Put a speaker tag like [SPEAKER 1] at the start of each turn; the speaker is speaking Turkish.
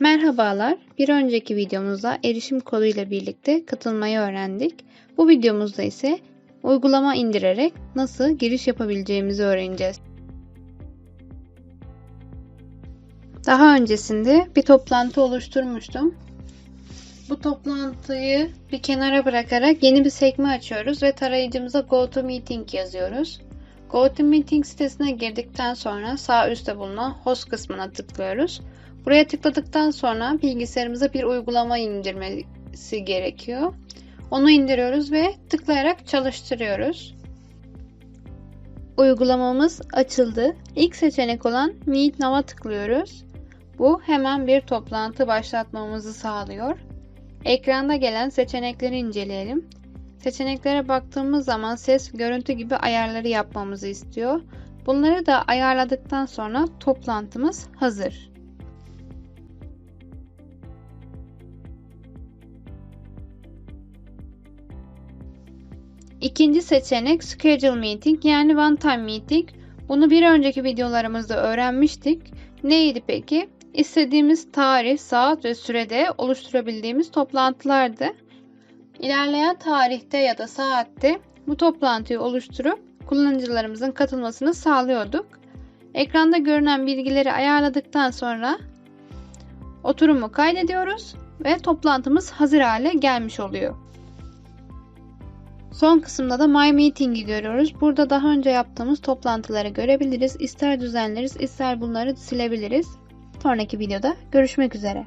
[SPEAKER 1] Merhabalar. Bir önceki videomuzda erişim koduyla birlikte katılmayı öğrendik. Bu videomuzda ise uygulama indirerek nasıl giriş yapabileceğimizi öğreneceğiz. Daha öncesinde bir toplantı oluşturmuştum. Bu toplantıyı bir kenara bırakarak yeni bir sekme açıyoruz ve tarayıcımıza GoToMeeting yazıyoruz. GoToMeeting sitesine girdikten sonra sağ üstte bulunan host kısmına tıklıyoruz. Buraya tıkladıktan sonra bilgisayarımıza bir uygulama indirmesi gerekiyor. Onu indiriyoruz ve tıklayarak çalıştırıyoruz. Uygulamamız açıldı. İlk seçenek olan Meet Now'a tıklıyoruz. Bu hemen bir toplantı başlatmamızı sağlıyor. Ekranda gelen seçenekleri inceleyelim. Seçeneklere baktığımız zaman ses, görüntü gibi ayarları yapmamızı istiyor. Bunları da ayarladıktan sonra toplantımız hazır. İkinci seçenek Schedule Meeting yani One Time Meeting. Bunu bir önceki videolarımızda öğrenmiştik. Neydi peki? İstediğimiz tarih, saat ve sürede oluşturabildiğimiz toplantılardı. İlerleyen tarihte ya da saatte bu toplantıyı oluşturup kullanıcılarımızın katılmasını sağlıyorduk. Ekranda görünen bilgileri ayarladıktan sonra oturumu kaydediyoruz ve toplantımız hazır hale gelmiş oluyor. Son kısımda da My Meeting'i görüyoruz. Burada daha önce yaptığımız toplantıları görebiliriz. İster düzenleriz, ister bunları silebiliriz. Sonraki videoda görüşmek üzere.